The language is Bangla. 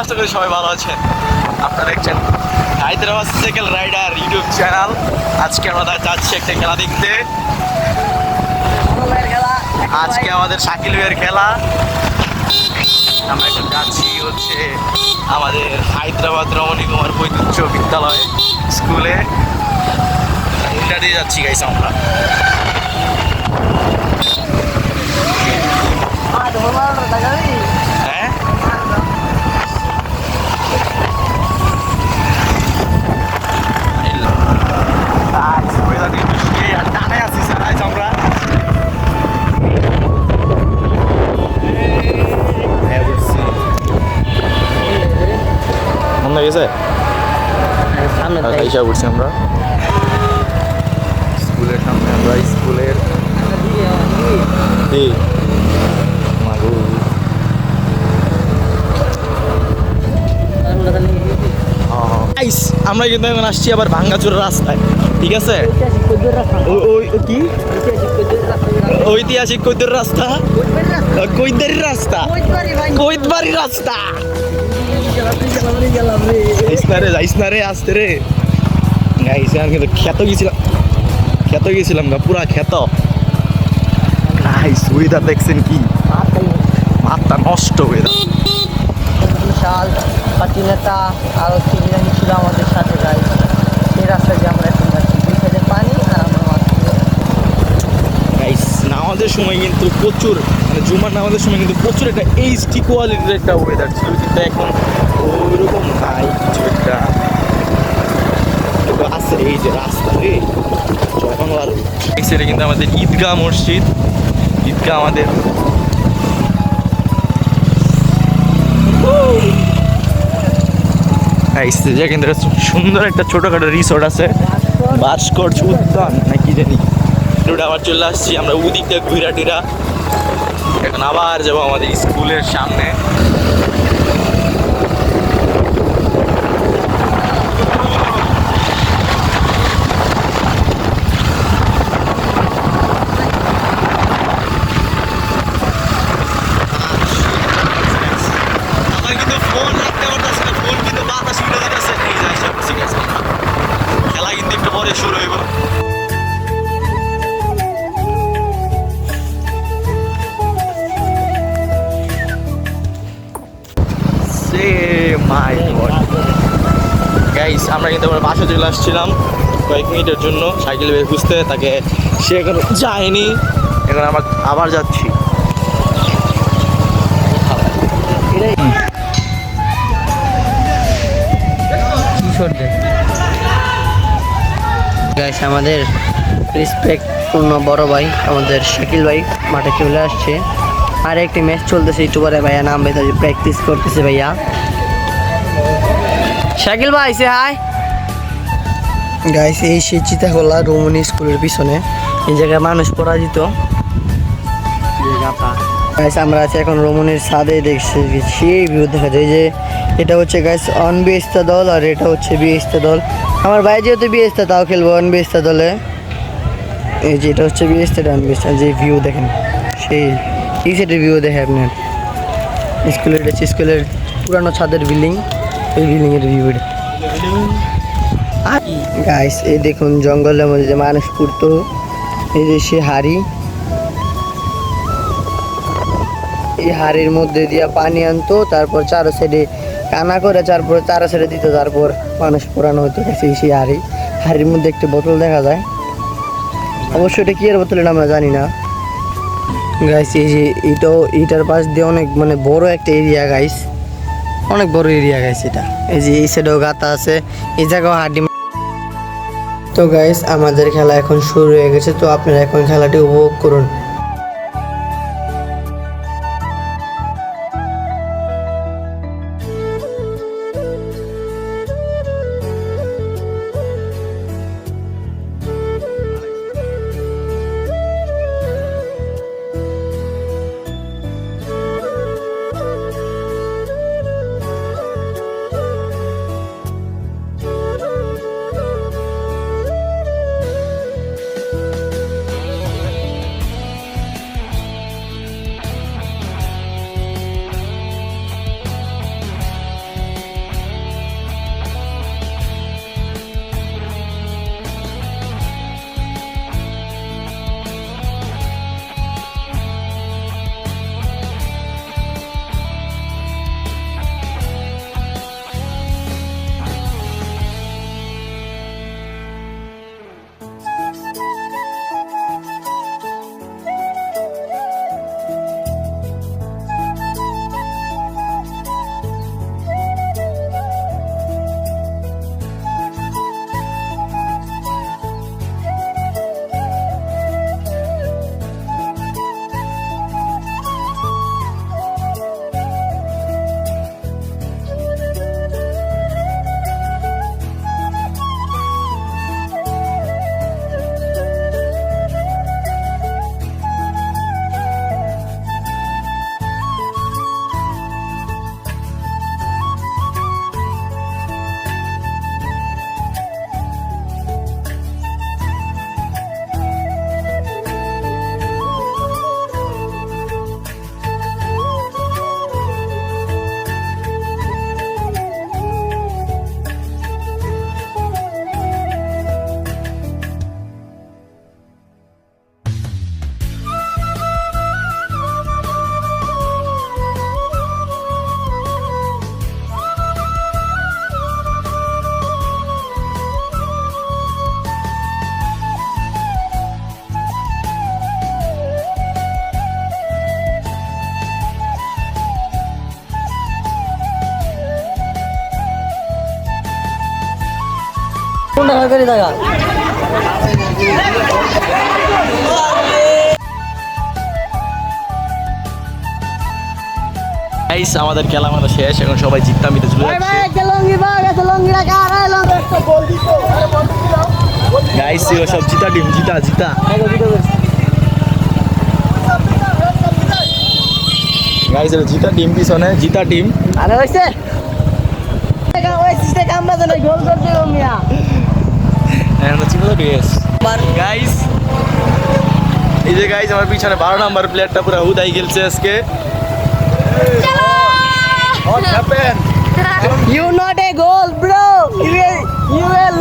আশা করি সবাই ভালো আছেন। আপনারা দেখছেন Hyderabad cycle rider YouTube channel. আজকে আমরা যাচ্ছি একটা খেলা দেখতে। আজকে আমাদের শাকিল ভাইয়ের খেলা। আমরা এখন যাচ্ছি হচ্ছে আমাদের হায়দ্রাবাদ রমণী কুমার বৈদ্যুচ্চ বিদ্যালয় স্কুলে। এটা দিয়ে যাচ্ছি গাইস আমরা। হ্যাঁ হিসাব করছি আমরা। স্কুলের সামনে আমরা স্কুলের আমরা কিন্তু এখন আসছি আবার ভাঙ্গাচুর রাস্তায় ঠিক আছে? কি? ঐতিহাসিক কৈদের রাস্তা? কৈদের রাস্তা? কৈদবাড়ির রাস্তা? যাইস না রে যাইস না রে আসতে রে। গাইস আমি কিন্তু খ্যাত গেছিলাম। খ্যাত গেছিলাম না পুরা খ্যাত গাইস ওয়েদার দেখছেন কি? মাথা নষ্ট ওয়েদার বিশাল পার্টি নেতা আর বিরিয়ানি ছিল আমাদের সাথে গাই সেই রাস্তায় দিয়ে আমরা এখন যাচ্ছি দুই সাইডে পানি আর আমরা মাছ গাইস নামাজের সময় কিন্তু প্রচুর মানে জুমার নামাজের সময় কিন্তু প্রচুর একটা এইচডি কোয়ালিটির একটা ওয়েদার ছিল। কিন্তু এখন ওইরকম নাই কিছু একটা এই যে রাস্তা রে সেটা কিন্তু আমাদের ঈদগাহ মসজিদ, ঈদগাহ আমাদের গাইস যে কিন্তু সুন্দর একটা ছোটখাটো রিসোর্ট আছে, ভাস্কর্য উদ্যান, নাকি জানি। রোড আবার চলে আসছি, আমরা ওদিক দিয়ে ঘুরা টিরা এখন আবার যাব আমাদের স্কুলের সামনে আমার কিন্তু ফোন রাখতে পারতেছে না ফোন কিন্তু বাতাস উঠে যাচ্ছে এই যে এসে বসে গেছে খেলা কিন্তু সে মাই গড। গাইস আমরা কিন্তু আমার বাসা চলে আসছিলাম কয়েক মিনিটের জন্য। সাইকেল বের খুঁজতে তাকে সে এখন যায়নি। এখন আমরা আবার যাচ্ছি। কিশোর গাইস আমাদের রেসপেক্টপূর্ণ বড় ভাই আমাদের শাকিল ভাই মাঠে চলে আসছে। আর একটি ম্যাচ চলতেছে পরে ভাইয়া নাম বেতা প্র্যাকটিস করতেছে ভাইয়া। শাকিল ভাই সে হাই গাইস এই সেই চিতাগোলা রোমনি স্কুলের পিছনে এই জায়গায় মানুষ পরাজিত। গাইস আমরা আছি এখন রোমনের ছাদে দেখছি সেই ভিউ দেখা যায় যে এটা হচ্ছে গাইস অন বিএসতা দল আর এটা হচ্ছে বিএসতা দল। আমার ভাই যেহেতু বিএসতা তাও খেলব অন বিএসতা দলে। এই যে এটা হচ্ছে বিএসতা অন বিএসতা যে ভিউ দেখেন, সেই এই সাইডের ভিউ দেখে আপনার? স্কুলের হচ্ছে স্কুলের পুরানো ছাদের বিল্ডিং এই বিল্ডিংয়ের ভিউ এটা। গাইস এই দেখুন জঙ্গলের মধ্যে যে মানুষ পুড়তো এই যে সে হাড়ি। এই হাড়ির মধ্যে দিয়া পানি আনতো, তারপর চারো সাইডে কানা করে তারপর চারো সাইডে দিত তারপর মানুষ পুরানো হতো সেই হাড়ি। হাড়ির মধ্যে একটি বোতল দেখা যায়। অবশ্য এটা কি এর বোতল এটা আমরা জানি না। গাইস এই যে এটাও, এটার পাশ দিয়ে অনেক মানে বড় একটা এরিয়া গাইস অনেক বড় এরিয়া গাইস এটা। এই যে এই সাইডেও গাতা আছে, এই জায়গাও হাড্ডি তো গাইস আমাদের খেলা এখন শুরু হয়ে গেছে, তো আপনারা এখন খেলাটি উপভোগ করুন। গাইস আমাদের খেলা আমাদের শেষ এখন সবাই জিততাম মিতে চলে যাচ্ছে। লঙ্গি বাগ আছে লঙ্গি? রাখা আর গাইস সব জিতা টিম জিতা জিতা। গাইস এটা জিতা টিম পিছনে জিতা টিম আরে হইছে। ওই সিস্টে কাম বাজে না গোল করতে গো মিয়া। এখন হচ্ছে কত ড্রেস গাইস এই যে গাইস আমার পিছনে বারো নাম্বার প্লেয়ারটা পুরো হুদাই খেলছে আজকে What happened? You not a goal, bro. You a, you will